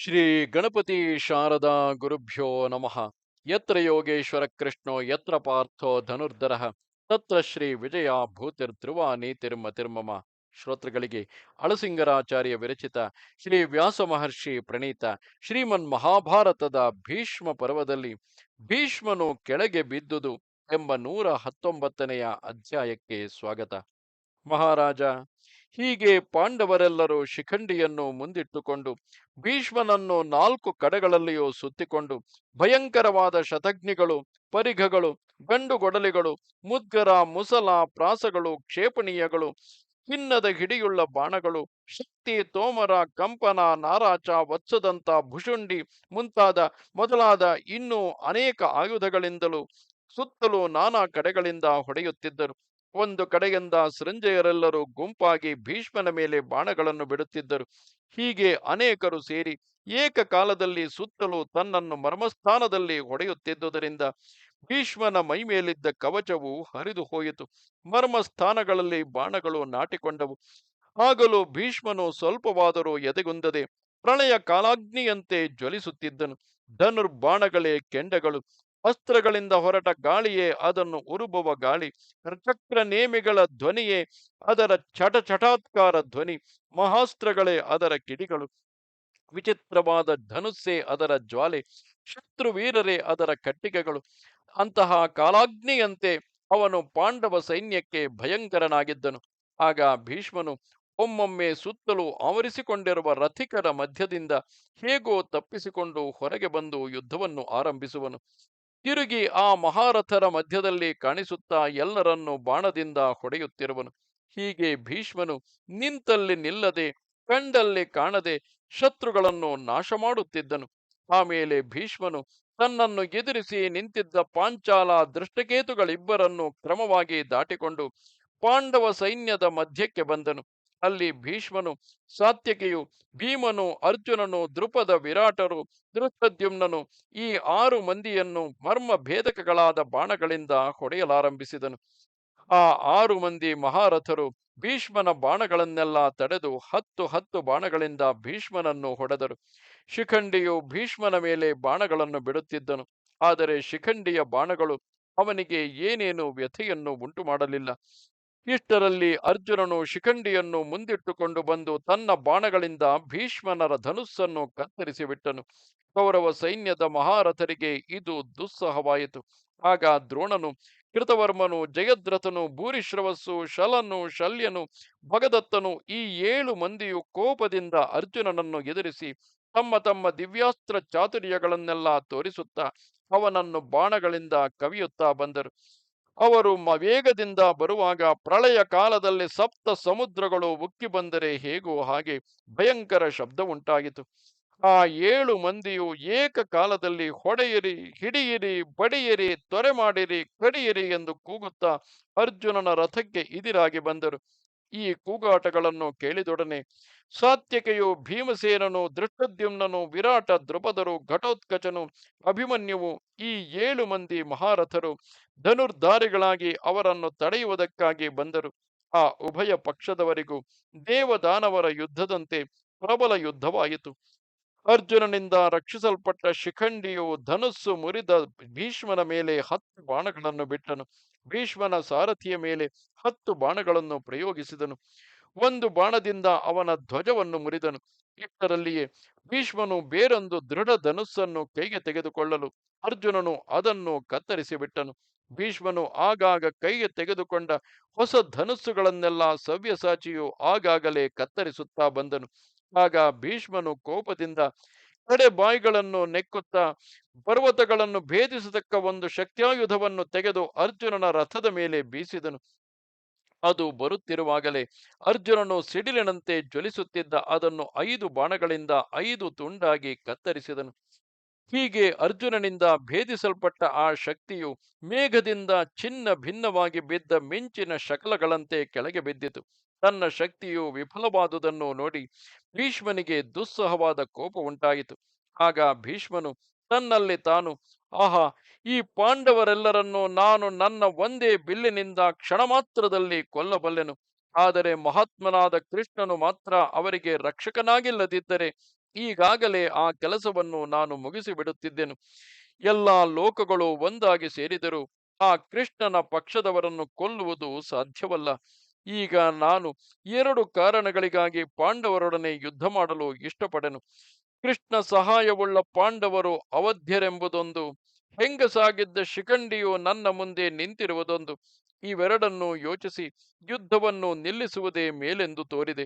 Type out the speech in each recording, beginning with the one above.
ಶ್ರೀ ಗಣಪತಿ ಶಾರದಾ ಗುರುಭ್ಯೋ ನಮಃ. ಯತ್ರ ಯೋಗೇಶ್ವರ ಕೃಷ್ಣೋ, ಯತ್ರ ಪಾರ್ಥೋ ಧನುರ್ಧರ, ತತ್ರ ಶ್ರೀ ವಿಜಯ ಭೂತಿರ್ಧ್ರುವ ನೀತಿರ್ಮತಿರ್ಮಮ ಶ್ರೋತೃಗಳಿಗೆ ಅಳಸಿಂಗರಾಚಾರ್ಯ ವಿರಚಿತ ಶ್ರೀ ವ್ಯಾಸ ಮಹರ್ಷಿ ಪ್ರಣೀತ ಶ್ರೀಮನ್ ಮಹಾಭಾರತದ ಭೀಷ್ಮ ಪರ್ವದಲ್ಲಿ ಭೀಷ್ಮನು ಕೆಳಗೆ ಬಿದ್ದುದು ಎಂಬ ನೂರ ಹತ್ತೊಂಬತ್ತನೆಯ ಅಧ್ಯಾಯಕ್ಕೆ ಸ್ವಾಗತ. ಮಹಾರಾಜ ಹೀಗೆ ಪಾಂಡವರೆಲ್ಲರೂ ಶಿಖಂಡಿಯನ್ನು ಮುಂದಿಟ್ಟುಕೊಂಡು ಭೀಷ್ಮನನ್ನು ನಾಲ್ಕು ಕಡೆಗಳಲ್ಲಿಯೂ ಸುತ್ತಿಕೊಂಡು ಭಯಂಕರವಾದ ಶತಗ್ನಿಗಳು ಪರಿಘಗಳು, ಗಂಡುಗೊಡಲಿಗಳು, ಮುದ್ಗರ, ಮುಸಲ, ಪ್ರಾಸಗಳು, ಕ್ಷೇಪಣೀಯಗಳು ಚಿನ್ನದ ಹಿಡಿಯುಳ್ಳ ಬಾಣಗಳು, ಶಕ್ತಿ, ತೋಮರ, ಕಂಪನ, ನಾರಾಚ, ವತ್ಸದಂತ ಭುಷುಂಡಿ ಮುಂತಾದ ಮೊದಲಾದ ಇನ್ನೂ ಅನೇಕ ಆಯುಧಗಳಿಂದಲೂ ಸುತ್ತಲೂ ನಾನಾ ಕಡೆಗಳಿಂದ ಹೊಡೆಯುತ್ತಿದ್ದರು. ಒಂದು ಕಡೆಯಿಂದ ಸೃಂಜಯರೆಲ್ಲರೂ ಗುಂಪಾಗಿ ಭೀಷ್ಮನ ಮೇಲೆ ಬಾಣಗಳನ್ನು ಬಿಡುತ್ತಿದ್ದರು. ಹೀಗೆ ಅನೇಕರು ಸೇರಿ ಏಕಕಾಲದಲ್ಲಿ ಸುತ್ತಲೂ ತನ್ನನ್ನು ಮರ್ಮಸ್ಥಾನದಲ್ಲಿ ಹೊಡೆಯುತ್ತಿದ್ದುದರಿಂದ ಭೀಷ್ಮನ ಮೈಮೇಲಿದ್ದ ಕವಚವು ಹರಿದು ಹೋಯಿತು. ಮರ್ಮಸ್ಥಾನಗಳಲ್ಲಿ ಬಾಣಗಳು ನಾಟಿಕೊಂಡವು. ಆಗಲೂ ಭೀಷ್ಮನು ಸ್ವಲ್ಪವಾದರೂ ಎದೆಗುಂದದೆ ಪ್ರಳಯ ಕಾಲಾಗ್ನಿಯಂತೆ ಜ್ವಲಿಸುತ್ತಿದ್ದನು. ಧನುರ್ಬಾಣಗಳೇ ಕೆಂಡಗಳು. ಅಸ್ತ್ರಗಳಿಂದ ಹೊರಟ ಗಾಳಿಯೇ ಅದನ್ನು ಉರುಬುವ ಗಾಳಿ. ಚಕ್ರ ನೇಮಿಗಳ ಧ್ವನಿಯೇ ಅದರ ಚಟ ಚಟಾತ್ಕಾರ ಧ್ವನಿ. ಮಹಾಸ್ತ್ರಗಳೇ ಅದರ ಕಿಡಿಗಳು. ವಿಚಿತ್ರವಾದ ಧನುಸ್ಸೇ ಅದರ ಜ್ವಾಲೆ. ಶತ್ರುವೀರರೇ ಅದರ ಕಟ್ಟಿಗೆಗಳು. ಅಂತಹ ಕಾಲಾಗ್ನಿಯಂತೆ ಅವನು ಪಾಂಡವ ಸೈನ್ಯಕ್ಕೆ ಭಯಂಕರನಾಗಿದ್ದನು. ಆಗ ಭೀಷ್ಮನು ಒಮ್ಮೊಮ್ಮೆ ಸುತ್ತಲೂ ಆವರಿಸಿಕೊಂಡಿರುವ ರಥಿಕರ ಮಧ್ಯದಿಂದ ಹೇಗೋ ತಪ್ಪಿಸಿಕೊಂಡು ಹೊರಗೆ ಬಂದು ಯುದ್ಧವನ್ನು ಆರಂಭಿಸುವನು. ತಿರುಗಿ ಆ ಮಹಾರಥರ ಮಧ್ಯದಲ್ಲಿ ಕಾಣಿಸುತ್ತಾ ಎಲ್ಲರನ್ನೂ ಬಾಣದಿಂದ ಹೊಡೆಯುತ್ತಿರುವನು. ಹೀಗೆ ಭೀಷ್ಮನು ನಿಂತಲ್ಲಿ ನಿಲ್ಲದೆ ಕಂಡಲ್ಲಿ ಕಾಣದೆ ಶತ್ರುಗಳನ್ನು ನಾಶ ಮಾಡುತ್ತಿದ್ದನು ಆಮೇಲೆ ಭೀಷ್ಮನು ತನ್ನನ್ನು ಎದುರಿಸಿ ನಿಂತಿದ್ದ ಪಾಂಚಾಲ ದೃಷ್ಟಕೇತುಗಳಿಬ್ಬರನ್ನು ಕ್ರಮವಾಗಿ ದಾಟಿಕೊಂಡು ಪಾಂಡವ ಸೈನ್ಯದ ಮಧ್ಯಕ್ಕೆ ಬಂದನು. ಅಲ್ಲಿ ಭೀಷ್ಮನು ಸಾತ್ಯಕಿಯು ಭೀಮನು ಅರ್ಜುನನು ದೃಪದ ವಿರಾಟರು ದೃಷ್ಟದ್ಯುಮ್ನನು ಈ ಆರು ಮಂದಿಯನ್ನು ಮರ್ಮ ಭೇದಕಗಳಾದ ಬಾಣಗಳಿಂದ ಹೊಡೆಯಲಾರಂಭಿಸಿದನು. ಆ ಆರು ಮಂದಿ ಮಹಾರಥರು ಭೀಷ್ಮನ ಬಾಣಗಳನ್ನೆಲ್ಲ ತಡೆದು ಹತ್ತು ಹತ್ತು ಬಾಣಗಳಿಂದ ಭೀಷ್ಮನನ್ನು ಹೊಡೆದರು. ಶಿಖಂಡಿಯು ಭೀಷ್ಮನ ಮೇಲೆ ಬಾಣಗಳನ್ನು ಬಿಡುತ್ತಿದ್ದನು. ಆದರೆ ಶಿಖಂಡಿಯ ಬಾಣಗಳು ಅವನಿಗೆ ಏನೇನು ವ್ಯಥೆಯನ್ನು ಉಂಟು ಮಾಡಲಿಲ್ಲ ಇಷ್ಟರಲ್ಲಿ ಅರ್ಜುನನು ಶಿಖಂಡಿಯನ್ನು ಮುಂದಿಟ್ಟುಕೊಂಡು ಬಂದು ತನ್ನ ಬಾಣಗಳಿಂದ ಭೀಷ್ಮನರ ಧನುಸ್ಸನ್ನು ಕತ್ತರಿಸಿಬಿಟ್ಟನು. ಕೌರವ ಸೈನ್ಯದ ಮಹಾರಥರಿಗೆ ಇದು ದುಸ್ಸಹವಾಯಿತು. ಆಗ ದ್ರೋಣನು, ಕೃತವರ್ಮನು, ಜಯದ್ರಥನು, ಭೂರಿಶ್ರವಸ್ಸು, ಶಲನು, ಶಲ್ಯನು, ಭಗದತ್ತನು ಈ ಏಳು ಮಂದಿಯು ಕೋಪದಿಂದ ಅರ್ಜುನನನ್ನು ಎದುರಿಸಿ ತಮ್ಮ ತಮ್ಮ ದಿವ್ಯಾಸ್ತ್ರ ಚಾತುರ್ಯಗಳನ್ನೆಲ್ಲ ತೋರಿಸುತ್ತಾ ಅವನನ್ನು ಬಾಣಗಳಿಂದ ಕವಿಯುತ್ತಾ ಬಂದರು. ಅವರು ವೇಗದಿಂದ ಬರುವಾಗ ಪ್ರಳಯ ಕಾಲದಲ್ಲಿ ಸಪ್ತ ಸಮುದ್ರಗಳು ಉಕ್ಕಿ ಬಂದರೆ ಹೇಗೋ ಹಾಗೆ ಭಯಂಕರ ಶಬ್ದ ಉಂಟಾಗಿತು ಆ ಏಳು ಮಂದಿಯು ಏಕಕಾಲದಲ್ಲಿ ಹೊಡೆಯಿರಿ, ಹಿಡಿಯಿರಿ, ಬಡಿಯಿರಿ, ತೊರೆ ಮಾಡಿರಿ, ಕಡಿಯಿರಿ ಎಂದು ಕೂಗುತ್ತಾ ಅರ್ಜುನನ ರಥಕ್ಕೆ ಇದಿರಾಗಿ ಬಂದರು. ಈ ಕೂಗಾಟಗಳನ್ನು ಕೇಳಿದೊಡನೆ ಸಾತ್ಯಕೆಯು ಭೀಮಸೇನನು ದೃಷ್ಟದ್ಯುಮ್ನನು ವಿರಾಟ ದ್ರುಪದರು, ಘಟೋತ್ಕಚನು, ಅಭಿಮನ್ಯುವು ಈ ಏಳು ಮಂದಿ ಮಹಾರಥರು ಧನುರ್ಧಾರಿಗಳಾಗಿ ಅವರನ್ನು ತಡೆಯುವುದಕ್ಕಾಗಿ ಬಂದರು. ಆ ಉಭಯ ಪಕ್ಷದವರಿಗೂ ದೇವದಾನವರ ಯುದ್ಧದಂತೆ ಪ್ರಬಲ ಯುದ್ಧವಾಯಿತು. ಅರ್ಜುನನಿಂದ ರಕ್ಷಿಸಲ್ಪಟ್ಟ ಶಿಖಂಡಿಯು ಧನುಸ್ಸು ಮುರಿದ ಭೀಷ್ಮನ ಮೇಲೆ ಹತ್ತು ಬಾಣಗಳನ್ನು ಬಿಟ್ಟನು. ಭೀಷ್ಮನ ಸಾರಥಿಯ ಮೇಲೆ ಹತ್ತು ಬಾಣಗಳನ್ನು ಪ್ರಯೋಗಿಸಿದನು. ಒಂದು ಬಾಣದಿಂದ ಅವನ ಧ್ವಜವನ್ನು ಮುರಿದನು. ಇಷ್ಟರಲ್ಲಿಯೇ ಭೀಷ್ಮನು ಬೇರೊಂದು ದೃಢ ಧನುಸ್ಸನ್ನು ಕೈಗೆ ತೆಗೆದುಕೊಳ್ಳಲು ಅರ್ಜುನನು ಅದನ್ನು ಕತ್ತರಿಸಿ ಬಿಟ್ಟನು. ಭೀಷ್ಮನು ಆಗಾಗ ಕೈಗೆ ತೆಗೆದುಕೊಂಡ ಹೊಸ ಧನುಸ್ಸುಗಳನ್ನೆಲ್ಲ ಸವ್ಯಸಾಚಿಯು ಆಗಾಗಲೇ ಕತ್ತರಿಸುತ್ತಾ ಬಂದನು. ಆಗ ಭೀಷ್ಮನು ಕೋಪದಿಂದ ಕಡೆ ಬಾಯಿಗಳನ್ನು ನೆಕ್ಕುತ್ತಾ ಪರ್ವತಗಳನ್ನು ಭೇದಿಸತಕ್ಕ ಒಂದು ಶಕ್ತಿಯಾಯುಧವನ್ನು ತೆಗೆದು ಅರ್ಜುನನ ರಥದ ಮೇಲೆ ಬೀಸಿದನು. ಅದು ಬರುತ್ತಿರುವಾಗಲೇ ಅರ್ಜುನನು ಸಿಡಿಲಿನಂತೆ ಜ್ವಲಿಸುತ್ತಿದ್ದ ಅದನ್ನು ಐದು ಬಾಣಗಳಿಂದ ಐದು ತುಂಡಾಗಿ ಕತ್ತರಿಸಿದನು. ಹೀಗೆ ಅರ್ಜುನನಿಂದ ಭೇದಿಸಲ್ಪಟ್ಟ ಆ ಶಕ್ತಿಯು ಮೇಘದಿಂದ ಚಿನ್ನ ಭಿನ್ನವಾಗಿ ಬಿದ್ದ ಮಿಂಚಿನ ಶಕಲಗಳಂತೆ ಕೆಳಗೆ ಬಿದ್ದಿತು. ತನ್ನ ಶಕ್ತಿಯು ವಿಫಲವಾದುದನ್ನು ನೋಡಿ ಭೀಷ್ಮನಿಗೆ ದುಸ್ಸಹವಾದ ಕೋಪ ಉಂಟಾಯಿತು. ಆಗ ಭೀಷ್ಮನು ತನ್ನಲ್ಲಿ ತಾನು, ಆಹಾ, ಈ ಪಾಂಡವರೆಲ್ಲರನ್ನು ನಾನು ನನ್ನ ಒಂದೇ ಬಿಲ್ಲಿನಿಂದ ಕ್ಷಣ ಮಾತ್ರದಲ್ಲಿ ಕೊಲ್ಲಬಲ್ಲೆನು. ಆದರೆ ಮಹಾತ್ಮನಾದ ಕೃಷ್ಣನು ಮಾತ್ರ ಅವರಿಗೆ ರಕ್ಷಕನಾಗಿಲ್ಲದಿದ್ದರೆ ಈಗಾಗಲೇ ಆ ಕೆಲಸವನ್ನು ನಾನು ಮುಗಿಸಿಬಿಡುತ್ತಿದ್ದೆನು. ಎಲ್ಲಾ ಲೋಕಗಳು ಒಂದಾಗಿ ಸೇರಿದರು ಆ ಕೃಷ್ಣನ ಪಕ್ಷದವರನ್ನು ಕೊಲ್ಲುವುದು ಸಾಧ್ಯವಲ್ಲ. ಈಗ ನಾನು ಎರಡು ಕಾರಣಗಳಿಗಾಗಿ ಪಾಂಡವರೊಡನೆ ಯುದ್ಧ ಮಾಡಲು ಇಷ್ಟಪಡೆನು. ಕೃಷ್ಣ ಸಹಾಯವುಳ್ಳ ಪಾಂಡವರು ಅವಧ್ಯರೆಂಬುದೊಂದು, ಹೆಂಗಸಾಗಿದ್ದ ಶಿಖಂಡಿಯು ನನ್ನ ಮುಂದೆ ನಿಂತಿರುವುದೊಂದು, ಇವೆರಡನ್ನು ಯೋಚಿಸಿ ಯುದ್ಧವನ್ನು ನಿಲ್ಲಿಸುವುದೇ ಮೇಲೆಂದು ತೋರಿದೆ.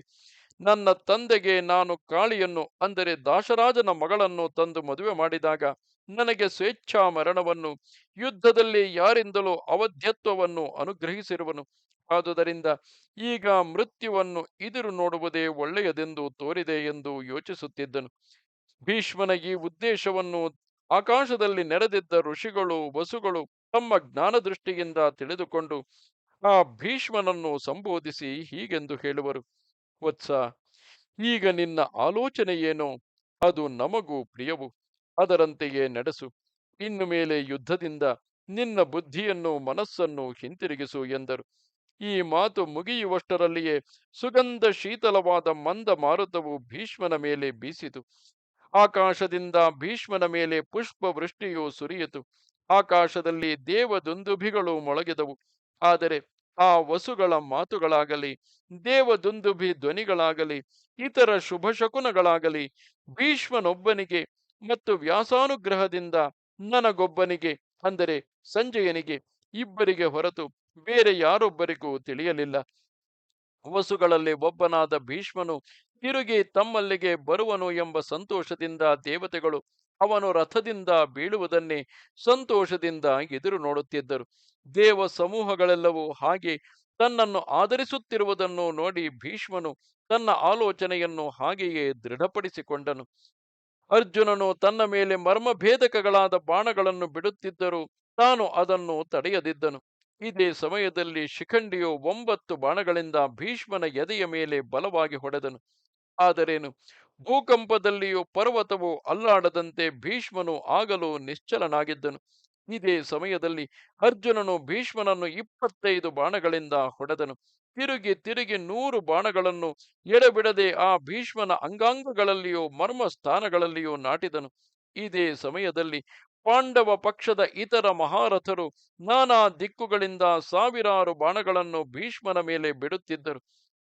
ನನ್ನ ತಂದೆಗೆ ನಾನು ಕಾಳಿಯನ್ನು, ಅಂದರೆ ದಾಶರಾಜನ ಮಗಳನ್ನು ತಂದು ಮದುವೆ ಮಾಡಿದಾಗ ನನಗೆ ಸ್ವೇಚ್ಛಾ ಮರಣವನ್ನು ಯುದ್ಧದಲ್ಲಿ ಯಾರಿಂದಲೂ ಅವಧ್ಯತ್ವವನ್ನು ಅನುಗ್ರಹಿಸಿರುವನು. ಆದುದರಿಂದ ಈಗ ಮೃತ್ಯುವನ್ನು ಇದಿರು ನೋಡುವುದೇ ಒಳ್ಳೆಯದೆಂದು ತೋರಿದೆ ಎಂದು ಯೋಚಿಸುತ್ತಿದ್ದನು. ಭೀಷ್ಮನ ಈ ಉದ್ದೇಶವನ್ನು ಆಕಾಶದಲ್ಲಿ ನೆರೆದಿದ್ದ ಋಷಿಗಳು, ವಸುಗಳು ತಮ್ಮ ಜ್ಞಾನ ದೃಷ್ಟಿಯಿಂದ ತಿಳಿದುಕೊಂಡು ಆ ಭೀಷ್ಮನನ್ನು ಸಂಬೋಧಿಸಿ ಹೀಗೆಂದು ಹೇಳುವರು. ವತ್ಸ, ಈಗ ನಿನ್ನ ಆಲೋಚನೆ ಏನೋ? ಅದು ನಮಗೂ ಪ್ರಿಯವು. ಅದರಂತೆಯೇ ನಡೆಸು. ಇನ್ನು ಮೇಲೆ ಯುದ್ಧದಿಂದ ನಿನ್ನ ಬುದ್ಧಿಯನ್ನು, ಮನಸ್ಸನ್ನು ಹಿಂತಿರುಗಿಸು ಎಂದರು. ಈ ಮಾತು ಮುಗಿಯುವಷ್ಟರಲ್ಲಿಯೇ ಸುಗಂಧ ಶೀತಲವಾದ ಮಂದ ಮಾರುತವು ಭೀಷ್ಮನ ಮೇಲೆ ಬೀಸಿತು. ಆಕಾಶದಿಂದ ಭೀಷ್ಮನ ಮೇಲೆ ಪುಷ್ಪ ವೃಷ್ಟಿಯು ಸುರಿಯಿತು. ಆಕಾಶದಲ್ಲಿ ದೇವದುಂದುಭಿಗಳು ಮೊಳಗಿದವು. ಆದರೆ ಆ ವಸುಗಳ ಮಾತುಗಳಾಗಲಿ, ದೇವದುಂದುಭಿ ಧ್ವನಿಗಳಾಗಲಿ, ಇತರ ಶುಭ ಶಕುನಗಳಾಗಲಿ ಭೀಷ್ಮನೊಬ್ಬನಿಗೆ ಮತ್ತು ವ್ಯಾಸಾನುಗ್ರಹದಿಂದ ನನಗೊಬ್ಬನಿಗೆ, ಅಂದರೆ ಸಂಜಯನಿಗೆ ಇಬ್ಬರಿಗೆ ಹೊರತು ಬೇರೆ ಯಾರೊಬ್ಬರಿಗೂ ತಿಳಿಯಲಿಲ್ಲ. ವಸುಗಳಲ್ಲಿ ಒಬ್ಬನಾದ ಭೀಷ್ಮನು ತಿರುಗಿ ತಮ್ಮಲ್ಲಿಗೆ ಬರುವನು ಎಂಬ ಸಂತೋಷದಿಂದ ದೇವತೆಗಳು ಅವನು ರಥದಿಂದ ಬೀಳುವುದನ್ನೇ ಸಂತೋಷದಿಂದ ಎದುರು ನೋಡುತ್ತಿದ್ದರು. ದೇವ ಸಮೂಹಗಳೆಲ್ಲವೂ ಹಾಗೆ ತನ್ನನ್ನು ಆಧರಿಸುತ್ತಿರುವುದನ್ನು ನೋಡಿ ಭೀಷ್ಮನು ತನ್ನ ಆಲೋಚನೆಯನ್ನು ಹಾಗೆಯೇ ದೃಢಪಡಿಸಿಕೊಂಡನು. ಅರ್ಜುನನು ತನ್ನ ಮೇಲೆ ಮರ್ಮಭೇದಕಗಳಾದ ಬಾಣಗಳನ್ನು ಬಿಡುತ್ತಿದ್ದರೂ ತಾನು ಅದನ್ನು ತಡೆಯದಿದ್ದನು. ಇದೇ ಸಮಯದಲ್ಲಿ ಶಿಖಂಡಿಯು ಒಂಬತ್ತು ಬಾಣಗಳಿಂದ ಭೀಷ್ಮನ ಎದೆಯ ಮೇಲೆ ಬಲವಾಗಿ ಹೊಡೆದನು. ಆದರೇನು? ಭೂಕಂಪದಲ್ಲಿಯೂ ಪರ್ವತವು ಅಲ್ಲಾಡದಂತೆ ಭೀಷ್ಮನು ಆಗಲು ನಿಶ್ಚಲನಾಗಿದ್ದನು. ಇದೇ ಸಮಯದಲ್ಲಿ ಅರ್ಜುನನು ಭೀಷ್ಮನನ್ನು ಇಪ್ಪತ್ತೈದು ಬಾಣಗಳಿಂದ ಹೊಡೆದನು. ತಿರುಗಿ ತಿರುಗಿ ನೂರು ಬಾಣಗಳನ್ನು ಎಡೆಬಿಡದೆ ಆ ಭೀಷ್ಮನ ಅಂಗಾಂಗಗಳಲ್ಲಿಯೂ ಮರ್ಮ ಸ್ಥಾನಗಳಲ್ಲಿಯೂ ನಾಟಿದನು. ಇದೇ ಸಮಯದಲ್ಲಿ ಪಾಂಡವ ಪಕ್ಷದ ಇತರ ಮಹಾರಥರು ನಾನಾ ದಿಕ್ಕುಗಳಿಂದ ಸಾವಿರಾರು ಬಾಣಗಳನ್ನು ಭೀಷ್ಮನ ಮೇಲೆ ಬಿಡುತ್ತಿದ್ದರು.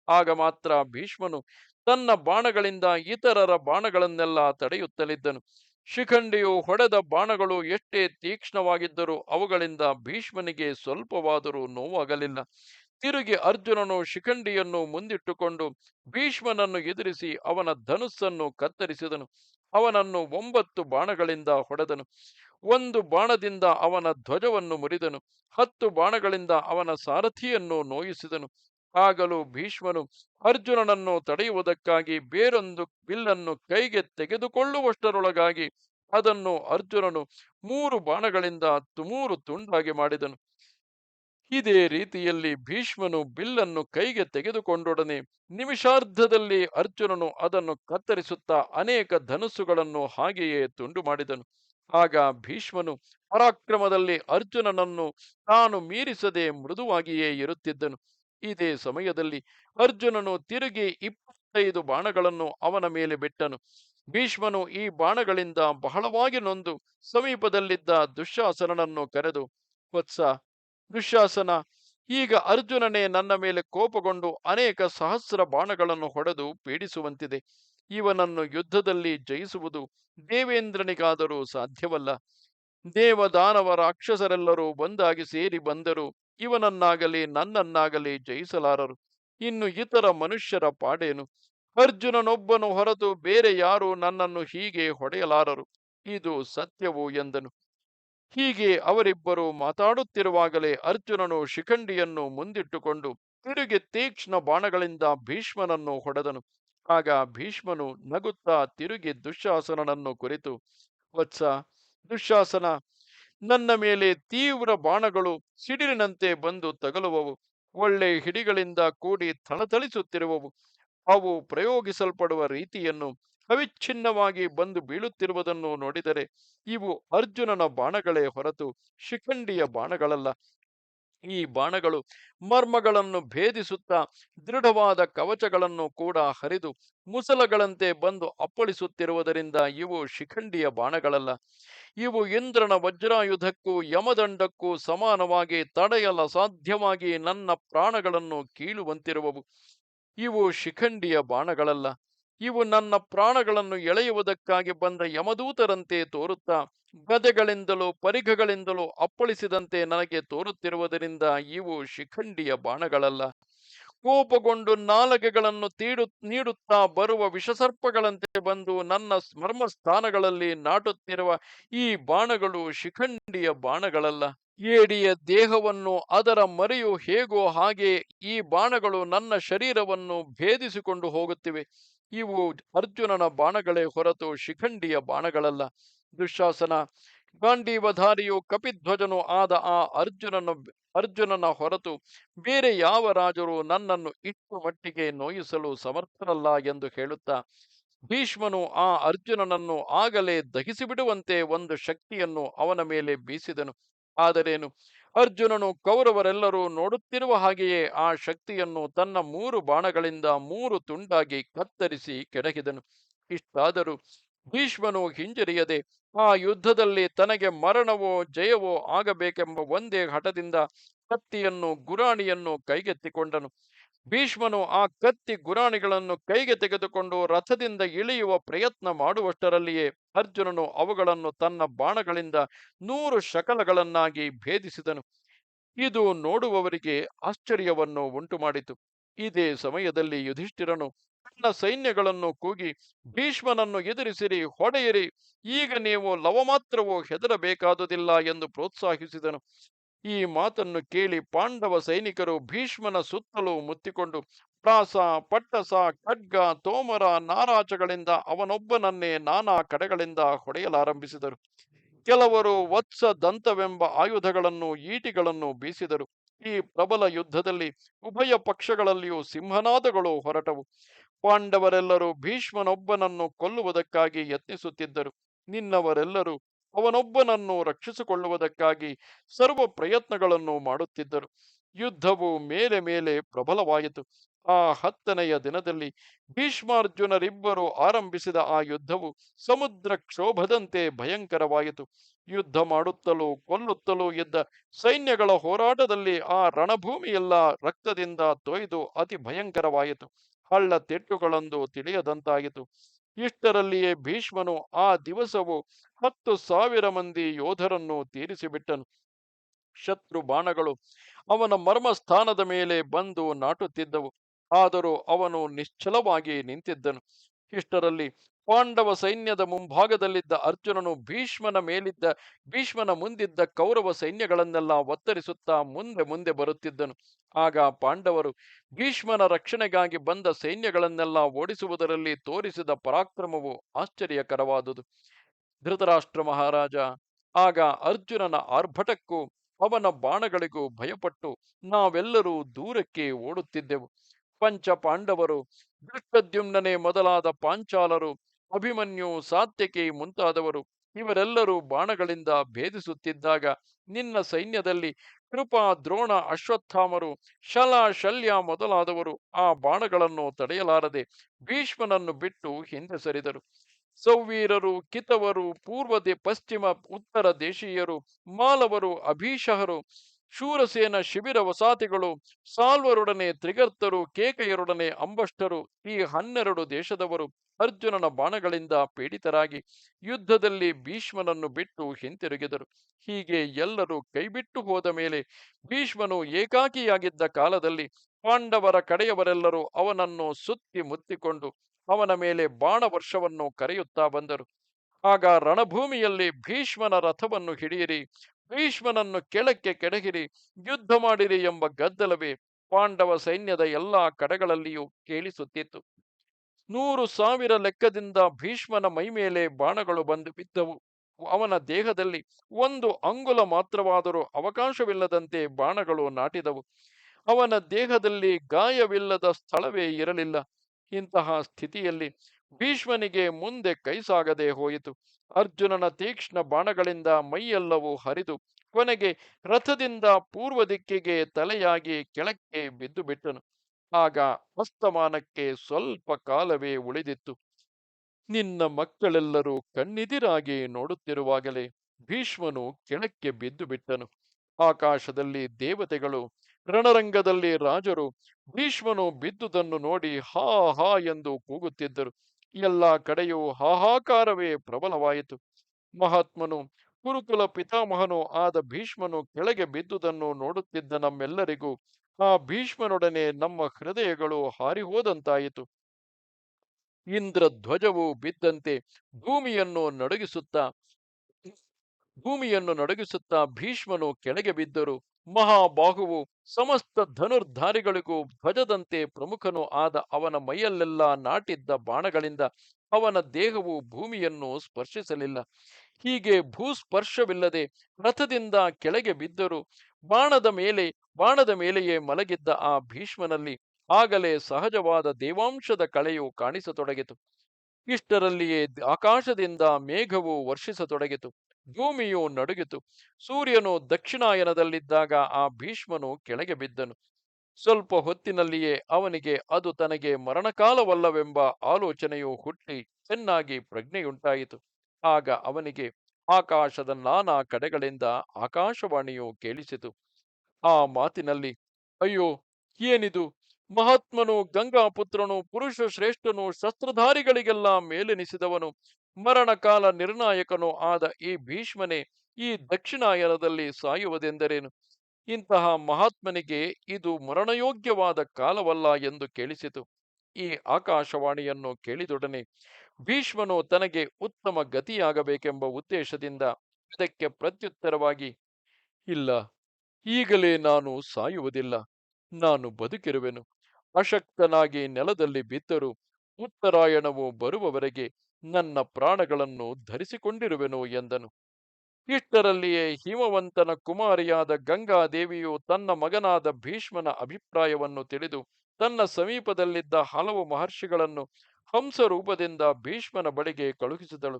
ಆಗ ಮಾತ್ರ ಭೀಷ್ಮನು ತನ್ನ ಬಾಣಗಳಿಂದ ಇತರರ ಬಾಣಗಳನ್ನೆಲ್ಲ ತಡೆಯುತ್ತಲಿದ್ದನು. ಶಿಖಂಡಿಯು ಹೊಡೆದ ಬಾಣಗಳು ಎಷ್ಟೇ ತೀಕ್ಷ್ಣವಾಗಿದ್ದರೂ ಅವುಗಳಿಂದ ಭೀಷ್ಮನಿಗೆ ಸ್ವಲ್ಪವಾದರೂ ನೋವಾಗಲಿಲ್ಲ. ತಿರುಗಿ ಅರ್ಜುನನು ಶಿಖಂಡಿಯನ್ನು ಮುಂದಿಟ್ಟುಕೊಂಡು ಭೀಷ್ಮನನ್ನು ಎದುರಿಸಿ ಅವನ ಧನುಸ್ಸನ್ನು ಕತ್ತರಿಸಿದನು. ಅವನನ್ನು ಒಂಬತ್ತು ಬಾಣಗಳಿಂದ ಹೊಡೆದನು. ಒಂದು ಬಾಣದಿಂದ ಅವನ ಧ್ವಜವನ್ನು ಮುರಿದನು. ಹತ್ತು ಬಾಣಗಳಿಂದ ಅವನ ಸಾರಥಿಯನ್ನು ನೋಯಿಸಿದನು. ಆಗಲೂ ಭೀಷ್ಮನು ಅರ್ಜುನನನ್ನು ತಡೆಯುವುದಕ್ಕಾಗಿ ಬೇರೊಂದು ಬಿಲ್ಲನ್ನು ಕೈಗೆ ತೆಗೆದುಕೊಳ್ಳುವಷ್ಟರೊಳಗಾಗಿ ಅದನ್ನು ಅರ್ಜುನನು ಮೂರು ಬಾಣಗಳಿಂದ ತುಮೂರು ತುಂಡಾಗಿ ಮಾಡಿದನು. ಇದೇ ರೀತಿಯಲ್ಲಿ ಭೀಷ್ಮನು ಬಿಲ್ಲನ್ನು ಕೈಗೆ ತೆಗೆದುಕೊಂಡೊಡನೆ ನಿಮಿಷಾರ್ಧದಲ್ಲಿ ಅರ್ಜುನನು ಅದನ್ನು ಕತ್ತರಿಸುತ್ತಾ ಅನೇಕ ಧನುಸ್ಸುಗಳನ್ನು ಹಾಗೆಯೇ ತುಂಡು ಮಾಡಿದನು. ಆಗ ಭೀಷ್ಮನು ಪರಾಕ್ರಮದಲ್ಲಿ ಅರ್ಜುನನನ್ನು ತಾನು ಮೀರಿಸದೆ ಮೃದುವಾಗಿಯೇ ಇರುತ್ತಿದ್ದನು. ಇದೇ ಸಮಯದಲ್ಲಿ ಅರ್ಜುನನು ತಿರುಗಿ ಇಪ್ಪತ್ತೈದು ಬಾಣಗಳನ್ನು ಅವನ ಮೇಲೆ ಬಿಟ್ಟನು. ಭೀಷ್ಮನು ಈ ಬಾಣಗಳಿಂದ ಬಹಳವಾಗಿ ನೊಂದು ಸಮೀಪದಲ್ಲಿದ್ದ ದುಶ್ಯಾಸನನನ್ನು ಕರೆದು ವತ್ಸ ದುಶ್ಯಾಸನ. ಈಗ ಅರ್ಜುನನೇ ನನ್ನ ಮೇಲೆ ಕೋಪಗೊಂಡು ಅನೇಕ ಸಹಸ್ರ ಬಾಣಗಳನ್ನು ಹೊಡೆದು ಪೀಡಿಸುವಂತಿದೆ. ಇವನನ್ನು ಯುದ್ಧದಲ್ಲಿ ಜಯಿಸುವುದು ದೇವೇಂದ್ರನಿಗಾದರೂ ಸಾಧ್ಯವಲ್ಲ. ದೇವದಾನವ ರಾಕ್ಷಸರೆಲ್ಲರೂ ಒಂದಾಗಿ ಸೇರಿ ಬಂದರು. ಇವನನ್ನಾಗಲಿ ನನ್ನನ್ನಾಗಲಿ ಜಯಿಸಲಾರರು. ಇನ್ನು ಇತರ ಮನುಷ್ಯರ ಪಾಡೇನು? ಅರ್ಜುನನೊಬ್ಬನು ಹೊರತು ಬೇರೆ ಯಾರು ನನ್ನನ್ನು ಹೀಗೆ ಹೊಡೆಯಲಾರರು. ಇದು ಸತ್ಯವು ಎಂದನು. ಹೀಗೆ ಅವರಿಬ್ಬರು ಮಾತಾಡುತ್ತಿರುವಾಗಲೇ ಅರ್ಜುನನು ಶಿಖಂಡಿಯನ್ನು ಮುಂದಿಟ್ಟುಕೊಂಡು ತಿರುಗಿ ತೀಕ್ಷ್ಣ ಬಾಣಗಳಿಂದ ಭೀಷ್ಮನನ್ನು ಹೊಡೆದನು. ಆಗ ಭೀಷ್ಮನು ನಗುತ್ತಾ ತಿರುಗಿ ದುಶ್ಯಾಸನನನ್ನು ಕುರಿತು, ವತ್ಸ, ದುಶ್ಯಾಸನ, ನನ್ನ ಮೇಲೆ ತೀವ್ರ ಬಾಣಗಳು ಸಿಡಿಲಿನಂತೆ ಬಂದು ತಗಲುವವು. ಒಳ್ಳೆ ಹಿಡಿಗಳಿಂದ ಕೂಡಿ ಥಳಥಳಿಸುತ್ತಿರುವವು. ಅವು ಪ್ರಯೋಗಿಸಲ್ಪಡುವ ರೀತಿಯನ್ನು ಅವಿಚ್ಛಿನ್ನವಾಗಿ ಬಂದು ಬೀಳುತ್ತಿರುವುದನ್ನು ನೋಡಿದರೆ ಇವು ಅರ್ಜುನನ ಬಾಣಗಳೇ ಹೊರತು ಶಿಖಂಡಿಯ ಬಾಣಗಳಲ್ಲ. ಈ ಬಾಣಗಳು ಮರ್ಮಗಳನ್ನು ಭೇದಿಸುತ್ತಾ ದೃಢವಾದ ಕವಚಗಳನ್ನು ಕೂಡ ಹರಿದು ಮುಸಲಗಳಂತೆ ಬಂದು ಅಪ್ಪಳಿಸುತ್ತಿರುವುದರಿಂದ ಇವು ಶಿಖಂಡಿಯ ಬಾಣಗಳಲ್ಲ. ಇವು ಇಂದ್ರನ ವಜ್ರಾಯುಧಕ್ಕೂ ಯಮದಂಡಕ್ಕೂ ಸಮಾನವಾಗಿ ತಡೆಯಲ ಸಾಧ್ಯವಾಗಿ ನನ್ನ ಪ್ರಾಣಗಳನ್ನು ಕೀಳುವಂತಿರುವವು. ಇವು ಶಿಖಂಡಿಯ ಬಾಣಗಳಲ್ಲ. ಇವು ನನ್ನ ಪ್ರಾಣಗಳನ್ನು ಎಳೆಯುವುದಕ್ಕಾಗಿ ಬಂದ ಯಮದೂತರಂತೆ ತೋರುತ್ತಾ, ಗದೆಗಳಿಂದಲೂ ಪರಿಘಗಳಿಂದಲೂ ಅಪ್ಪಳಿಸಿದಂತೆ ನನಗೆ ತೋರುತ್ತಿರುವುದರಿಂದ ಇವು ಶಿಖಂಡಿಯ ಬಾಣಗಳಲ್ಲ. ಕೋಪಗೊಂಡು ನಾಲಗೆಗಳನ್ನು ತೀಡು, ನೀಡುತ್ತಾ ಬರುವ ವಿಷಸರ್ಪಗಳಂತೆ ಬಂದು ನನ್ನ ಮರ್ಮಸ್ಥಾನಗಳಲ್ಲಿ ನಾಟುತ್ತಿರುವ ಈ ಬಾಣಗಳು ಶಿಖಂಡಿಯ ಬಾಣಗಳಲ್ಲ. ಏಡಿಯ ದೇಹವನ್ನು ಅದರ ಮರೆಯು ಹೇಗೋ ಹಾಗೆ ಈ ಬಾಣಗಳು ನನ್ನ ಶರೀರವನ್ನು ಭೇದಿಸಿಕೊಂಡು ಹೋಗುತ್ತಿವೆ. ಇವು ಅರ್ಜುನನ ಬಾಣಗಳೇ ಹೊರತು ಶಿಖಂಡಿಯ ಬಾಣಗಳಲ್ಲ. ದುಶಾಸನ, ಗಾಂಡೀವಧಾರಿಯು ಕಪಿಧ್ವಜನು ಆದ ಆ ಅರ್ಜುನನ ಅರ್ಜುನನ ಹೊರತು ಬೇರೆ ಯಾವ ರಾಜರು ನನ್ನನ್ನು ಇಷ್ಟು ಮಟ್ಟಿಗೆ ನೋಯಿಸಲು ಸಮರ್ಥರಲ್ಲ ಎಂದು ಹೇಳುತ್ತಾ, ಭೀಷ್ಮನು ಆ ಅರ್ಜುನನನ್ನು ಆಗಲೇ ದಹಿಸಿಬಿಡುವಂತೆ ಒಂದು ಶಕ್ತಿಯನ್ನು ಅವನ ಮೇಲೆ ಬೀಸಿದನು. ಆದರೇನು? ಅರ್ಜುನನು ಕೌರವರೆಲ್ಲರೂ ನೋಡುತ್ತಿರುವ ಹಾಗೆಯೇ ಆ ಶಕ್ತಿಯನ್ನು ತನ್ನ ಮೂರು ಬಾಣಗಳಿಂದ ಮೂರು ತುಂಡಾಗಿ ಕತ್ತರಿಸಿ ಕೆಡಹಿದನು. ಇಷ್ಟಾದರೂ ಭೀಷ್ಮನು ಹಿಂಜರಿಯದೆ ಆ ಯುದ್ಧದಲ್ಲಿ ತನಗೆ ಮರಣವೋ ಜಯವೋ ಆಗಬೇಕೆಂಬ ಒಂದೇ ಹಠದಿಂದ ಕತ್ತಿಯನ್ನು ಗುರಾಣಿಯನ್ನು ಕೈಗೆತ್ತಿಕೊಂಡನು. ಭೀಷ್ಮನು ಆ ಕತ್ತಿ ಗುರಾಣಿಗಳನ್ನು ಕೈಗೆ ತೆಗೆದುಕೊಂಡು ರಥದಿಂದ ಇಳಿಯುವ ಪ್ರಯತ್ನ ಮಾಡುವಷ್ಟರಲ್ಲಿಯೇ ಅರ್ಜುನನು ಅವುಗಳನ್ನು ತನ್ನ ಬಾಣಗಳಿಂದ ನೂರು ಶಕಲಗಳನ್ನಾಗಿ ಭೇದಿಸಿದನು. ಇದು ನೋಡುವವರಿಗೆ ಆಶ್ಚರ್ಯವನ್ನು ಉಂಟು ಮಾಡಿತು ಇದೇ ಸಮಯದಲ್ಲಿ ಯುಧಿಷ್ಠಿರನು ತನ್ನ ಸೈನ್ಯಗಳನ್ನು ಕೂಗಿ, ಭೀಷ್ಮನನ್ನು ಎದುರಿಸಿರಿ, ಹೊಡೆಯಿರಿ, ಈಗ ನೀವು ಲವಮಾತ್ರವೂ ಹೆದರಬೇಕಾದುದಿಲ್ಲ ಎಂದು ಪ್ರೋತ್ಸಾಹಿಸಿದನು. ಈ ಮಾತನ್ನು ಕೇಳಿ ಪಾಂಡವ ಸೈನಿಕರು ಭೀಷ್ಮನ ಸುತ್ತಲೂ ಮುತ್ತಿಕೊಂಡು, ಪ್ರಾಸ, ಪಟ್ಟಸ, ಖಡ್ಗ, ತೋಮರ ನಾರಾಚಗಳಿಂದ ಅವನೊಬ್ಬನನ್ನೇ ನಾನಾ ಕಡೆಗಳಿಂದ ಹೊಡೆಯಲಾರಂಭಿಸಿದರು. ಕೆಲವರು ವತ್ಸ ದಂತವೆಂಬ ಆಯುಧಗಳನ್ನು, ಈಟಿಗಳನ್ನು ಬೀಸಿದರು. ಈ ಪ್ರಬಲ ಯುದ್ಧದಲ್ಲಿ ಉಭಯ ಪಕ್ಷಗಳಲ್ಲಿಯೂ ಸಿಂಹನಾದಗಳು ಹೊರಟವು. ಪಾಂಡವರೆಲ್ಲರೂ ಭೀಷ್ಮನೊಬ್ಬನನ್ನು ಕೊಲ್ಲುವುದಕ್ಕಾಗಿ ಯತ್ನಿಸುತ್ತಿದ್ದರು. ನಿನ್ನವರೆಲ್ಲರೂ ಅವನೊಬ್ಬನನ್ನು ರಕ್ಷಿಸಿಕೊಳ್ಳುವುದಕ್ಕಾಗಿ ಸರ್ವ ಪ್ರಯತ್ನಗಳನ್ನು ಮಾಡುತ್ತಿದ್ದರು. ಯುದ್ಧವು ಮೇಲೆ ಮೇಲೆ ಪ್ರಬಲವಾಯಿತು. ಆ ಹತ್ತನೆಯ ದಿನದಲ್ಲಿ ಭೀಷ್ಮಾರ್ಜುನರಿಬ್ಬರು ಆರಂಭಿಸಿದ ಆ ಯುದ್ಧವು ಸಮುದ್ರ ಕ್ಷೋಭದಂತೆ ಭಯಂಕರವಾಯಿತು. ಯುದ್ಧ ಮಾಡುತ್ತಲೂ ಕೊಲ್ಲುತ್ತಲೂ ಇದ್ದ ಸೈನ್ಯಗಳ ಹೋರಾಟದಲ್ಲಿ ಆ ರಣಭೂಮಿಯೆಲ್ಲ ರಕ್ತದಿಂದ ತೊಯ್ದು ಅತಿ ಭಯಂಕರವಾಯಿತು. ಹಳ್ಳ ತೆಟ್ಟುಗಳಂದು ತಿಳಿಯದಂತಾಯಿತು. ಇಷ್ಟರಲ್ಲಿಯೇ ಭೀಷ್ಮನು ಆ ದಿವಸವು ಹತ್ತು ಸಾವಿರ ಮಂದಿ ಯೋಧರನ್ನು ತೀರಿಸಿಬಿಟ್ಟನು. ಶತ್ರು ಬಾಣಗಳು ಅವನ ಮರ್ಮಸ್ಥಾನದ ಮೇಲೆ ಬಂದು ನಾಟುತ್ತಿದ್ದವು. ಆದರೂ ಅವನು ನಿಶ್ಚಲವಾಗಿ ನಿಂತಿದ್ದನು. ಇಷ್ಟರಲ್ಲಿ ಪಾಂಡವ ಸೈನ್ಯದ ಮುಂಭಾಗದಲ್ಲಿದ್ದ ಅರ್ಜುನನು ಭೀಷ್ಮನ ಮೇಲಿದ್ದ, ಭೀಷ್ಮನ ಮುಂದಿದ್ದ ಕೌರವ ಸೈನ್ಯಗಳನ್ನೆಲ್ಲ ಒತ್ತರಿಸುತ್ತಾ ಮುಂದೆ ಮುಂದೆ ಬರುತ್ತಿದ್ದನು. ಆಗ ಪಾಂಡವರು ಭೀಷ್ಮನ ರಕ್ಷಣೆಗಾಗಿ ಬಂದ ಸೈನ್ಯಗಳನ್ನೆಲ್ಲ ಓಡಿಸುವುದರಲ್ಲಿ ತೋರಿಸಿದ ಪರಾಕ್ರಮವು ಆಶ್ಚರ್ಯಕರವಾದುದು. ಧೃತರಾಷ್ಟ್ರ ಮಹಾರಾಜ, ಆಗ ಅರ್ಜುನನ ಆರ್ಭಟಕ್ಕೂ ಅವನ ಬಾಣಗಳಿಗೂ ಭಯಪಟ್ಟು ನಾವೆಲ್ಲರೂ ದೂರಕ್ಕೆ ಓಡುತ್ತಿದ್ದೆವು. ಪಂಚ ಪಾಂಡವರು ದೃಷ್ಟದ್ಯುಮ್ನೇ ಮೊದಲಾದ ಪಾಂಚಾಲರು ಅಭಿಮನ್ಯು ಸಾತ್ಯಕಿ ಮುಂತಾದವರು. ಇವರೆಲ್ಲರೂ ಬಾಣಗಳಿಂದ ಭೇದಿಸುತ್ತಿದ್ದಾಗ ನಿನ್ನ ಸೈನ್ಯದಲ್ಲಿ ಕೃಪಾ, ದ್ರೋಣ, ಅಶ್ವತ್ಥಾಮರು, ಶಲ, ಶಲ್ಯ ಮೊದಲಾದವರು ಆ ಬಾಣಗಳನ್ನು ತಡೆಯಲಾರದೆ ಭೀಷ್ಮನನ್ನು ಬಿಟ್ಟು ಹಿಂದೆ ಸರಿದರು. ಸೌವೀರರು, ಕಿತವರು, ಪೂರ್ವದೇ ಪಶ್ಚಿಮ, ಉತ್ತರ ದೇಶೀಯರು, ಮಾಲವರು, ಅಭೀಷಹರು ಶೂರಸೇನ ಶಿಬಿರ ವಸಾತಿಗಳು, ಸಾಲ್ವರೊಡನೆ ತ್ರಿಗರ್ತರು, ಕೇಕೆಯರೊಡನೆ ಅಂಬಷ್ಟರು, ಈ ಹನ್ನೆರಡು ದೇಶದವರು ಅರ್ಜುನನ ಬಾಣಗಳಿಂದ ಪೀಡಿತರಾಗಿ ಯುದ್ಧದಲ್ಲಿ ಭೀಷ್ಮನನ್ನು ಬಿಟ್ಟು ಹಿಂತಿರುಗಿದರು. ಹೀಗೆ ಎಲ್ಲರೂ ಕೈಬಿಟ್ಟು ಹೋದ ಮೇಲೆ ಭೀಷ್ಮನು ಏಕಾಕಿಯಾಗಿದ್ದ ಕಾಲದಲ್ಲಿ ಪಾಂಡವರ ಕಡೆಯವರೆಲ್ಲರೂ ಅವನನ್ನು ಸುತ್ತಿ ಮುತ್ತಿಕೊಂಡು ಅವನ ಮೇಲೆ ಬಾಣ ವರ್ಷವನ್ನು ಕರೆಯುತ್ತಾ ಬಂದರು. ಆಗ ರಣಭೂಮಿಯಲ್ಲಿ ಭೀಷ್ಮನ ರಥವನ್ನು ಹಿಡಿಯಿರಿ ಭೀಷ್ಮನನ್ನು ಕೆಳಕ್ಕೆ ಕೆಡಗಿರಿ, ಯುದ್ಧ ಮಾಡಿರಿ ಎಂಬ ಗದ್ದಲವೇ ಪಾಂಡವ ಸೈನ್ಯದ ಎಲ್ಲಾ ಕಡೆಗಳಲ್ಲಿಯೂ ಕೇಳಿಸುತ್ತಿತ್ತು. ನೂರು ಸಾವಿರ ಲೆಕ್ಕದಿಂದ ಭೀಷ್ಮನ ಮೈಮೇಲೆ ಬಾಣಗಳು ಬಂದು ಬಿದ್ದವು. ಅವನ ದೇಹದಲ್ಲಿ ಒಂದು ಅಂಗುಲ ಮಾತ್ರವಾದರೂ ಅವಕಾಶವಿಲ್ಲದಂತೆ ಬಾಣಗಳು ನಾಟಿದವು. ಅವನ ದೇಹದಲ್ಲಿ ಗಾಯವಿಲ್ಲದ ಸ್ಥಳವೇ ಇರಲಿಲ್ಲ. ಇಂತಹ ಸ್ಥಿತಿಯಲ್ಲಿ ಭೀಷ್ಮನಿಗೆ ಮುಂದೆ ಕೈ ಸಾಗದೆ ಹೋಯಿತು. ಅರ್ಜುನನ ತೀಕ್ಷ್ಣ ಬಾಣಗಳಿಂದ ಮೈಯೆಲ್ಲವೂ ಹರಿದು ಕೊನೆಗೆ ರಥದಿಂದ ಪೂರ್ವ ದಿಕ್ಕಿಗೆ ತಲೆಯಾಗಿ ಕೆಳಕ್ಕೆ ಬಿದ್ದು ಬಿಟ್ಟನು. ಆಗ ಅಸ್ತಮಾನಕ್ಕೆ ಸ್ವಲ್ಪ ಕಾಲವೇ ಉಳಿದಿತ್ತು. ನಿನ್ನ ಮಕ್ಕಳೆಲ್ಲರೂ ಕಣ್ಣಿದಿರಾಗಿ ನೋಡುತ್ತಿರುವಾಗಲೇ ಭೀಷ್ಮನು ಕೆಳಕ್ಕೆ ಬಿದ್ದು ಬಿಟ್ಟನು. ಆಕಾಶದಲ್ಲಿ ದೇವತೆಗಳು, ರಣರಂಗದಲ್ಲಿ ರಾಜರು ಭೀಷ್ಮನು ಬಿದ್ದುದನ್ನು ನೋಡಿ ಹಾ ಹಾ ಎಂದು ಕೂಗುತ್ತಿದ್ದರು. ಎಲ್ಲ ಕಡೆಯೂ ಹಾಹಾಕಾರವೇ ಪ್ರಬಲವಾಯಿತು. ಮಹಾತ್ಮನು, ಗುರುಕುಲ ಪಿತಾಮಹನು ಆದ ಭೀಷ್ಮನು ಕೆಳಗೆ ಬಿದ್ದುದನ್ನು ನೋಡುತ್ತಿದ್ದ ನಮ್ಮೆಲ್ಲರಿಗೂ ಆ ಭೀಷ್ಮನೊಡನೆ ನಮ್ಮ ಹೃದಯಗಳು ಹಾರಿಹೋದಂತಾಯಿತು. ಇಂದ್ರ ಧ್ವಜವು ಬಿದ್ದಂತೆ ಭೂಮಿಯನ್ನು ನಡಗಿಸುತ್ತಾ ಭೂಮಿಯನ್ನು ನಡಗಿಸುತ್ತಾ ಭೀಷ್ಮನು ಕೆಳಗೆ ಬಿದ್ದರು. ಮಹಾಬಾಹುವು ಸಮಸ್ತ ಧನುರ್ಧಾರಿಗಳಿಗೂ ಧ್ವಜದಂತೆ ಪ್ರಮುಖನೂ ಆದ ಅವನ ಮೈಯಲ್ಲೆಲ್ಲ ನಾಟಿದ್ದ ಬಾಣಗಳಿಂದ ಅವನ ದೇಹವು ಭೂಮಿಯನ್ನು ಸ್ಪರ್ಶಿಸಲಿಲ್ಲ. ಹೀಗೆ ಭೂಸ್ಪರ್ಶವಿಲ್ಲದೆ ರಥದಿಂದ ಕೆಳಗೆ ಬಿದ್ದರು ಬಾಣದ ಮೇಲೆ, ಬಾಣದ ಮೇಲೆಯೇ ಮಲಗಿದ್ದ ಆ ಭೀಷ್ಮನಲ್ಲಿ ಆಗಲೇ ಸಹಜವಾದ ದೇವಾಂಶದ ಕಳೆಯು ಕಾಣಿಸತೊಡಗಿತು. ಇಷ್ಟರಲ್ಲಿಯೇ ಆಕಾಶದಿಂದ ಮೇಘವು ವರ್ಷಿಸತೊಡಗಿತು. ಭೂಮಿಯು ನಡುಗಿತು. ಸೂರ್ಯನು ದಕ್ಷಿಣಾಯನದಲ್ಲಿದ್ದಾಗ ಆ ಭೀಷ್ಮನು ಕೆಳಗೆ ಬಿದ್ದನು. ಸ್ವಲ್ಪ ಹೊತ್ತಿನಲ್ಲಿಯೇ ಅವನಿಗೆ, ಅದು ತನಗೆ ಮರಣಕಾಲವಲ್ಲವೆಂಬ ಆಲೋಚನೆಯು ಹುಟ್ಟಿ ಚೆನ್ನಾಗಿ ಪ್ರಜ್ಞೆಯುಂಟಾಯಿತು. ಆಗ ಅವನಿಗೆ, ಆಕಾಶದ ನಾನಾ ಕಡೆಗಳಿಂದ ಆಕಾಶವಾಣಿಯು ಕೇಳಿಸಿತು. ಆ ಮಾತಿನಲ್ಲಿ, ಅಯ್ಯೋ, ಏನಿದು? ಮಹಾತ್ಮನು, ಗಂಗಾಪುತ್ರನು, ಪುರುಷ ಶ್ರೇಷ್ಠನು, ಶಸ್ತ್ರಧಾರಿಗಳಿಗೆಲ್ಲ ಮೇಲೆನಿಸಿದವನು, ಮರಣಕಾಲ ನಿರ್ಣಾಯಕನು ಆದ ಈ ಭೀಷ್ಮನೇ ಈ ದಕ್ಷಿಣಾಯನದಲ್ಲಿ ಸಾಯುವುದೆಂದರೇನು? ಇಂತಹ ಮಹಾತ್ಮನಿಗೆ ಇದು ಮರಣಯೋಗ್ಯವಾದ ಕಾಲವಲ್ಲ ಎಂದು ಕೇಳಿಸಿತು. ಈ ಆಕಾಶವಾಣಿಯನ್ನು ಕೇಳಿದೊಡನೆ ಭೀಷ್ಮನು ತನಗೆ ಉತ್ತಮ ಗತಿಯಾಗಬೇಕೆಂಬ ಉದ್ದೇಶದಿಂದ ಇದಕ್ಕೆ ಪ್ರತ್ಯುತ್ತರವಾಗಿ, ಇಲ್ಲ, ಈಗಲೇ ನಾನು ಸಾಯುವುದಿಲ್ಲ, ನಾನು ಬದುಕಿರುವೆನು. ಅಶಕ್ತನಾಗಿ ನೆಲದಲ್ಲಿ ಬಿದ್ದರು ಉತ್ತರಾಯಣವು ಬರುವವರೆಗೆ ನನ್ನ ಪ್ರಾಣಗಳನ್ನು ಧರಿಸಿಕೊಂಡಿರುವೆನು ಎಂದನು. ಇಷ್ಟರಲ್ಲಿಯೇ ಹಿಮವಂತನ ಕುಮಾರಿಯಾದ ಗಂಗಾದೇವಿಯು ತನ್ನ ಮಗನಾದ ಭೀಷ್ಮನ ಅಭಿಪ್ರಾಯವನ್ನು ತಿಳಿದು ತನ್ನ ಸಮೀಪದಲ್ಲಿದ್ದ ಹಲವು ಮಹರ್ಷಿಗಳನ್ನು ಹಂಸ ರೂಪದಿಂದ ಭೀಷ್ಮನ ಬಳಿಗೆ ಕಳುಹಿಸಿದಳು.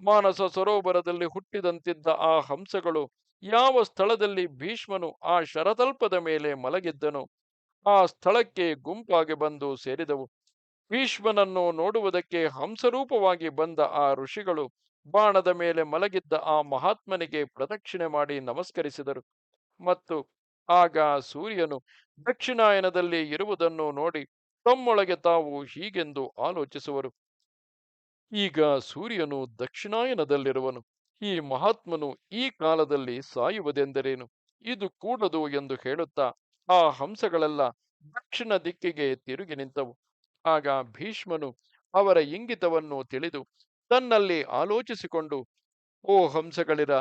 ಮಾನಸ ಸರೋವರದಲ್ಲಿ ಹುಟ್ಟಿದಂತಿದ್ದ ಆ ಹಂಸಗಳು ಯಾವ ಸ್ಥಳದಲ್ಲಿ ಭೀಷ್ಮನು ಆ ಶರತಲ್ಪದ ಮೇಲೆ ಮಲಗಿದ್ದನು ಆ ಸ್ಥಳಕ್ಕೆ ಗುಂಪಾಗಿ ಬಂದು ಸೇರಿದವು. ಭೀಷ್ಮನನ್ನು ನೋಡುವುದಕ್ಕೆ ಹಂಸರೂಪವಾಗಿ ಬಂದ ಆ ಋಷಿಗಳು ಬಾಣದ ಮೇಲೆ ಮಲಗಿದ್ದ ಆ ಮಹಾತ್ಮನಿಗೆ ಪ್ರದಕ್ಷಿಣೆ ಮಾಡಿ ನಮಸ್ಕರಿಸಿದರು. ಮತ್ತು ಆಗ ಸೂರ್ಯನು ದಕ್ಷಿಣಾಯನದಲ್ಲಿ ಇರುವುದನ್ನು ನೋಡಿ ತಮ್ಮೊಳಗೆ ತಾವು ಹೀಗೆಂದು ಆಲೋಚಿಸುವರು. ಈಗ ಸೂರ್ಯನು ದಕ್ಷಿಣಾಯನದಲ್ಲಿರುವನು. ಈ ಮಹಾತ್ಮನು ಈ ಕಾಲದಲ್ಲಿ ಸಾಯುವುದೆಂದರೇನು? ಇದು ಕೂಡದು ಎಂದು ಹೇಳುತ್ತಾ ಆ ಹಂಸಗಳೆಲ್ಲ ದಕ್ಷಿಣ ದಿಕ್ಕಿಗೆ ತಿರುಗಿ ನಿಂತವು. ಆಗ ಭೀಷ್ಮನು ಅವರ ಇಂಗಿತವನ್ನು ತಿಳಿದು ತನ್ನಲ್ಲಿ ಆಲೋಚಿಸಿಕೊಂಡು, ಓ ಹಂಸಗಳಿರ,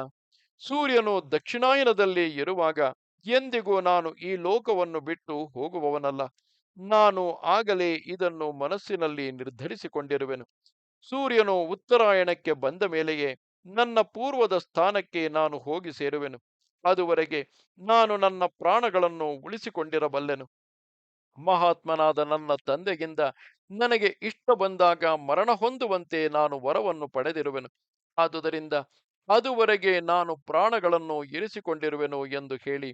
ಸೂರ್ಯನು ದಕ್ಷಿಣಾಯನದಲ್ಲಿ ಇರುವಾಗ ಎಂದಿಗೂ ನಾನು ಈ ಲೋಕವನ್ನು ಬಿಟ್ಟು ಹೋಗುವವನಲ್ಲ. ನಾನು ಆಗಲೇ ಇದನ್ನು ಮನಸ್ಸಿನಲ್ಲಿ ನಿರ್ಧರಿಸಿಕೊಂಡಿರುವೆನು. ಸೂರ್ಯನು ಉತ್ತರಾಯಣಕ್ಕೆ ಬಂದ ಮೇಲೆಯೇ ನನ್ನ ಪೂರ್ವದ ಸ್ಥಾನಕ್ಕೆ ನಾನು ಹೋಗಿ ಸೇರುವೆನು. ಅದುವರೆಗೆ ನಾನು ನನ್ನ ಪ್ರಾಣಗಳನ್ನು ಉಳಿಸಿಕೊಂಡಿರಬಲ್ಲೆನು. ಮಹಾತ್ಮನಾದ ನನ್ನ ತಂದೆಗಿಂದ ನನಗೆ ಇಷ್ಟ ಬಂದಾಗ ಮರಣ ಹೊಂದುವಂತೆ ನಾನು ವರವನ್ನು ಪಡೆದಿರುವೆನು. ಆದುದರಿಂದ ಅದುವರೆಗೆ ನಾನು ಪ್ರಾಣಗಳನ್ನು ಇರಿಸಿಕೊಂಡಿರುವೆನು ಎಂದು ಹೇಳಿ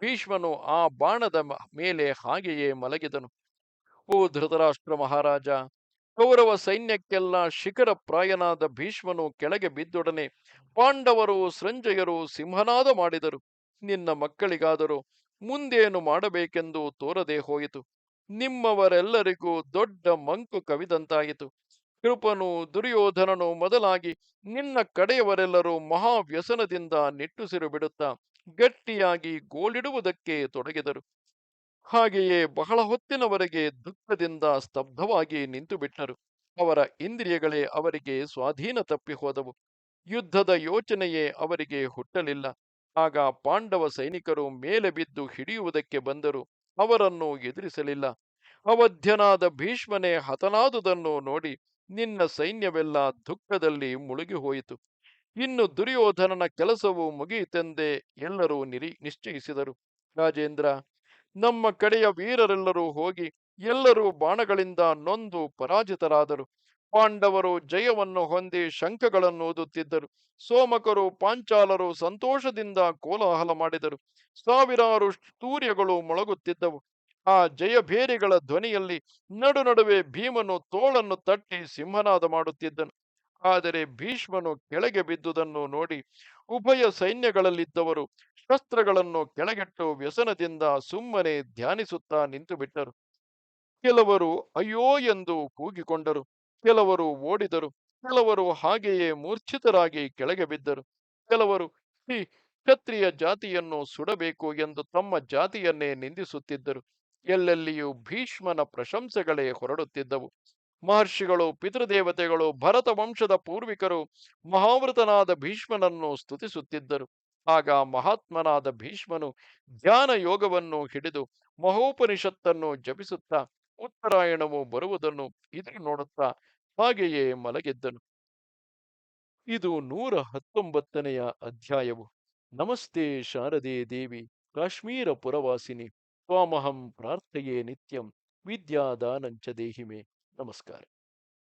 ಭೀಷ್ಮನು ಆ ಬಾಣದ ಮೇಲೆ ಹಾಗೆಯೇ ಮಲಗಿದನು. ಓ ಧೃತರಾಷ್ಟ್ರ ಮಹಾರಾಜ ಕೌರವ ಸೈನ್ಯಕ್ಕೆಲ್ಲ ಶಿಖರ ಪ್ರಾಯನಾದ ಭೀಷ್ಮನು ಕೆಳಗೆ ಬಿದ್ದೊಡನೆ ಪಾಂಡವರು, ಸಂಜಯರು ಸಿಂಹನಾದ ಮಾಡಿದರು. ನಿನ್ನ ಮಕ್ಕಳಿಗಾದರೂ ಮುಂದೇನು ಮಾಡಬೇಕೆಂದು ತೋರದೆ ಹೋಯಿತು. ನಿಮ್ಮವರೆಲ್ಲರಿಗೂ ದೊಡ್ಡ ಮಂಕು ಕವಿದಂತಾಯಿತು. ಕೃಪನು, ದುರ್ಯೋಧನನು ಮೊದಲಾಗಿ ನಿನ್ನ ಕಡೆಯವರೆಲ್ಲರೂ ಮಹಾವ್ಯಸನದಿಂದ ನಿಟ್ಟುಸಿರು ಬಿಡುತ್ತಾ ಗಟ್ಟಿಯಾಗಿ ಗೋಳಿಡುವುದಕ್ಕೆ ತೊಡಗಿದರು. ಹಾಗೆಯೇ ಬಹಳ ಹೊತ್ತಿನವರೆಗೆ ದುಃಖದಿಂದ ಸ್ತಬ್ಧವಾಗಿ ನಿಂತುಬಿಟ್ಟರು. ಅವರ ಇಂದ್ರಿಯಗಳೇ ಅವರಿಗೆ ಸ್ವಾಧೀನ ತಪ್ಪಿ ಹೋದವು. ಯುದ್ಧದ ಯೋಚನೆಯೇ ಅವರಿಗೆ ಹುಟ್ಟಲಿಲ್ಲ. ಆಗ ಪಾಂಡವ ಸೈನಿಕರು ಮೇಲೆ ಬಿದ್ದು ಹಿಡಿಯುವುದಕ್ಕೆ ಬಂದರು. ಅವರನ್ನು ಎದುರಿಸಲಿಲ್ಲ. ಅವಧ್ಯನಾದ ಭೀಷ್ಮನೇ ಹತನಾದುದನ್ನು ನೋಡಿ ನಿನ್ನ ಸೈನ್ಯವೆಲ್ಲ ದುಃಖದಲ್ಲಿ ಮುಳುಗಿ ಹೋಯಿತು ಇನ್ನು ದುರ್ಯೋಧನನ ಕೆಲಸವು ಮುಗಿಯಿತೆಂದೇ ಎಲ್ಲರೂ ನಿರಿ, ನಿಶ್ಚಯಿಸಿದರು. ರಾಜೇಂದ್ರ ನಮ್ಮ ಕಡೆಯ ವೀರರೆಲ್ಲರೂ ಹೋಗಿ ಎಲ್ಲರೂ ಬಾಣಗಳಿಂದ ನೊಂದು ಪರಾಜಿತರಾದರು. ಪಾಂಡವರು ಜಯವನ್ನು ಹೊಂದಿ ಶಂಖಗಳನ್ನು ಓದುತ್ತಿದ್ದರು ಸೋಮಕರು, ಪಾಂಚಾಲರು ಸಂತೋಷದಿಂದ ಕೋಲಾಹಲ ಮಾಡಿದರು. ಸಾವಿರಾರು ಸೂರ್ಯಗಳು ಮೊಳಗುತ್ತಿದ್ದವು. ಆ ಜಯಭೇರಿಗಳ ಧ್ವನಿಯಲ್ಲಿ ನಡು ನಡುವೆ ಭೀಮನು ತೋಳನ್ನು ತಟ್ಟಿ ಸಿಂಹನಾದ ಮಾಡುತ್ತಿದ್ದನು. ಆದರೆ ಭೀಷ್ಮನು ಕೆಳಗೆ ಬಿದ್ದುದನ್ನು ನೋಡಿ ಉಭಯ ಸೈನ್ಯಗಳಲ್ಲಿದ್ದವರು ಶಸ್ತ್ರಗಳನ್ನು ಕೆಳಗೆಟ್ಟು ವ್ಯಸನದಿಂದ ಸುಮ್ಮನೆ ಧ್ಯಾನಿಸುತ್ತಾ ನಿಂತು ಬಿಟ್ಟರು. ಕೆಲವರು ಅಯ್ಯೋ ಎಂದು ಕೂಗಿಕೊಂಡರು. ಕೆಲವರು ಓಡಿದರು. ಕೆಲವರು ಹಾಗೆಯೇ ಮೂರ್ಛಿತರಾಗಿ ಕೆಳಗೆ ಬಿದ್ದರು. ಕೆಲವರು ಈ ಕ್ಷತ್ರಿಯ ಜಾತಿಯನ್ನು ಸುಡಬೇಕು ಎಂದು ತಮ್ಮ ಜಾತಿಯನ್ನೇ ನಿಂದಿಸುತ್ತಿದ್ದರು. ಎಲ್ಲೆಲ್ಲಿಯೂ ಭೀಷ್ಮನ ಪ್ರಶಂಸೆಗಳೇ ಹೊರಡುತ್ತಿದ್ದವು. ಮಹರ್ಷಿಗಳು, ಪಿತೃದೇವತೆಗಳು ಭರತ ವಂಶದ ಪೂರ್ವಿಕರು, ಮಹಾವೃತನಾದ ಭೀಷ್ಮನನ್ನು ಸ್ತುತಿಸುತ್ತಿದ್ದರು. ಆಗ ಮಹಾತ್ಮನಾದ ಭೀಷ್ಮನು ಧ್ಯಾನ ಯೋಗವನ್ನು ಹಿಡಿದು ಮಹೋಪನಿಷತ್ತನ್ನು ಜಪಿಸುತ್ತಾ ಉತ್ತರಾಯಣವು ಬರುವುದನ್ನು ಎದುರು ನೋಡುತ್ತಾ ಹಾಗೆಯೇ ಮಲಗಿದ್ದನು. ಇದು ನೂರ ಹತ್ತೊಂಬತ್ತನೆಯ ಅಧ್ಯಾಯವು. ನಮಸ್ತೆ ಶಾರದೆ ದೇವಿ ಕಾಶ್ಮೀರ ಪುರವಾಸಿನಿ ತ್ವಾಮಹಂ ಪ್ರಾರ್ಥೆಯೇ ನಿತ್ಯಂ ವಿದ್ಯಾದಾನಂಚ ದೇಹಿಮೆ. ನಮಸ್ಕಾರ.